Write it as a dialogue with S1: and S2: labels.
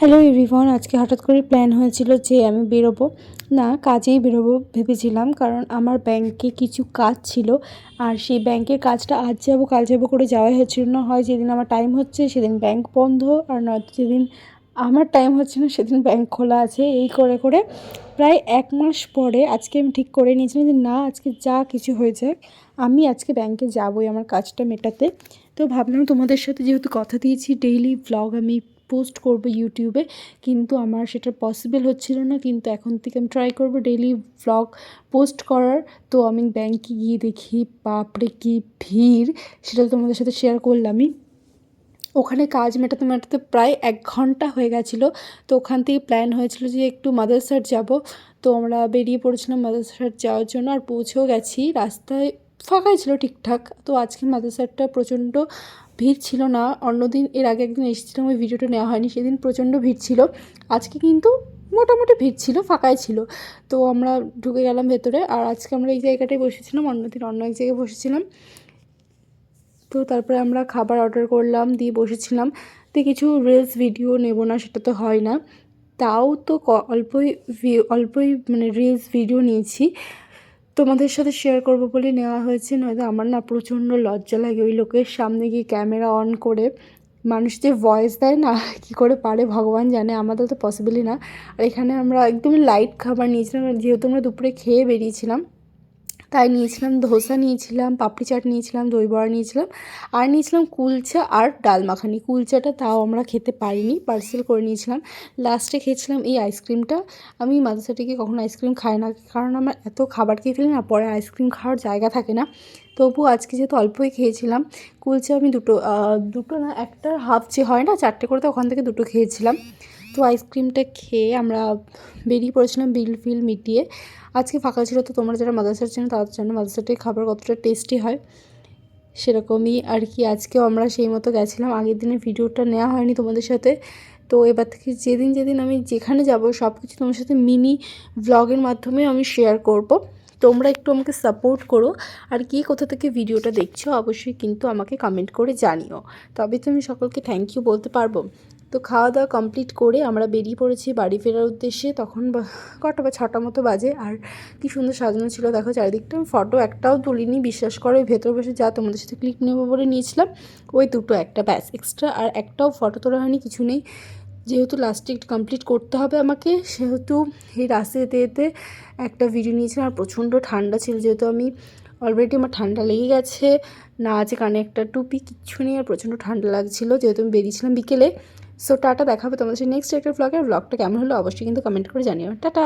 S1: Hello everyone, আজকে হঠাৎ করে প্ল্যান হয়েছিল যে আমি বেরোবো। না, কাজেই বেরোবো ভেবেছিলাম, কারণ আমার ব্যাংকে কিছু কাজ ছিল। আর সেই ব্যাংকের কাজটা আজ যাব, কাল যাব করে যাওয়াই হচ্ছিল না। হয় যেদিন আমার টাইম হচ্ছে, সেদিন ব্যাংক বন্ধ। আর নয়তো যেদিন আমার টাইম হচ্ছে না, সেদিন ব্যাংক খোলা আছে। এই করে করে প্রায় এক মাস পরে আজকে আমি ঠিক করে নিয়েছিলাম যে, না, আজকে যা কিছু হয়ে যাক আমি আজকে ব্যাংকে যাবোই আমার কাজটা মেটাতে। তো ভাবলাম তোমাদের সাথে যেহেতু কথা দিয়েছি ডেইলি ব্লগ আমি পোস্ট করব ইউটিউবে কিন্তু আমার সেটা পসিবল হচ্ছিল না। কিন্তু এখন থেকে আমি ট্রাই করব ডেইলি ব্লগ পোস্ট করার। তো আমি ব্যাংকে গিয়ে দেখি, বাপরে কি ভিড়! সেটা তোমাদের সাথে শেয়ার করলামই। ওখানে কাজ মেটাতে মেটাতে প্রায় এক ঘণ্টা হয়ে গেছিল। তো ওখান থেকে প্ল্যান হয়েছিল যে একটু মাদারসার যাব। তো আমরা বেরিয়ে পড়েছিলাম মাদারসার যাওয়ার জন্য। আর পৌঁছেও গেছি। রাস্তায় ফাঁকাই ছিল ঠিকঠাক। তো আজকে মাদারসারটা প্রচণ্ড ভিড় ছিল না। অন্যদিন এর আগে একদিন এসেছিলাম, ওই ভিডিওটা নেওয়া হয়নি, সেদিন প্রচণ্ড ভিড় ছিল। আজকে কিন্তু মোটামুটি ভিড় ছিল, ফাঁকাই ছিল। তো আমরা ঢুকে গেলাম ভেতরে আর আজকে আমরা এই জায়গাটায় বসেছিলাম, অন্যদিন অন্য এক জায়গায় বসেছিলাম। তো তারপরে আমরা খাবার অর্ডার করলাম, দিয়ে বসেছিলাম। তো কিছু রিলস ভিডিও নেব না, সেটা তো হয় না। তাও তো অল্পই অল্পই মানে রিলস ভিডিও নিয়েছি। তোমাদের সাথে শেয়ার করব বলে নেওয়া হয়েছে, নয়তো আমার না প্রচণ্ড লজ্জা লাগে। ওই লোকের সামনে গিয়ে ক্যামেরা অন করে মানুষ যে ভয়েস দেয় না, কি করে পারে ভগবান জানে, আমাদের তো পসিবলই না। আর এখানে আমরা একদমই লাইট খাবার নিয়েছিলাম, যেহেতু আমরা দুপুরে খেয়ে বেরিয়েছিলাম। তাই নিয়েছিলাম ধোসা নিয়েছিলাম, পাপড়ি চাট নিয়েছিলাম, দই বড়া নিয়েছিলাম, আর নিয়েছিলাম কুলচা আর ডাল মাখানি। কুলচাটা তাও আমরা খেতে পারিনি, পার্সেল করে নিয়েছিলাম। লাস্টে খেয়েছিলাম এই আইসক্রিমটা। আমি মাদ্রাসাটিকে কখনো আইসক্রিম খাই না, কারণ আমার এত খাবার খেয়ে ফেলি না, পরে আইসক্রিম খাওয়ার জায়গা থাকে না। তবু আজকে যেহেতু অল্পই খেয়েছিলাম, কুলচা আমি দুটো দুটো না একটা হাফ যে হয় না, চারটে করে তো ওখান থেকে দুটো খেয়েছিলাম। তো আইসক্রিমটা খেয়ে আমরা বেরিয়ে পড়েছিলাম বিল ফিল মিটিয়ে। আজকে ফাঁকা ছিল তো তোমরা যারা মাদ্রাসার চেনো তাদের জন্য মাদ্রাসাটির খাবার কতটা টেস্টি হয়। সেরকমই আর কি আজকেও আমরা সেই মতো গেছিলাম। আগের দিনের ভিডিওটা নেওয়া হয়নি তোমাদের সাথে। তো এবার থেকে যেদিন যেদিন আমি যেখানে যাব সব কিছু তোমার সাথে মিনি ব্লগের মাধ্যমে আমি শেয়ার করব। তোমরা একটু আমাকে সাপোর্ট করো। আর কে কোথা থেকে ভিডিওটা দেখছ অবশ্যই কিন্তু আমাকে কমেন্ট করে জানিও। তবে তো আমি সকলকে থ্যাংক ইউ বলতে পারব। তো খাওয়া দাওয়া কমপ্লিট করে আমরা বেরিয়ে পড়েছি বাড়ি ফেরার উদ্দেশ্যে। তখন কটা বা ছটা মতো বাজে। আর কি সুন্দর সাজানো ছিল। দেখো চারিদিকটা ফটো একটাও তুলিনি। বিশ্বাস করো ভেতর বসে যা তোমাদের সাথে ক্লিক নেব বলে নিয়েছিলাম, ওই দুটো একটা, ব্যাস এক্সট্রা আর একটাও ফটো তোলা হয়নি, কিছু নেই। যেহেতু লাস্টে কমপ্লিট করতে হবে আমাকে, সেহেতু এই রাস্তা যেতে যেতে একটা ভিডিও নিয়েছিলাম। আর প্রচণ্ড ঠান্ডা ছিল, যেহেতু আমি অলরেডি আমার ঠান্ডা লেগে গেছে। না আছে কানে একটা টুপি, কিচ্ছু নেই। আর প্রচণ্ড ঠান্ডা লাগছিল, যেহেতু আমি বেরিয়েছিলাম বিকেলে। সো টাটা দেখাবে তোমাদের নেক্সট একটা ব্লগের ব্লগটা কেমন হলো অবশ্যই কিন্তু কমেন্ট করে জানিও। টাটা!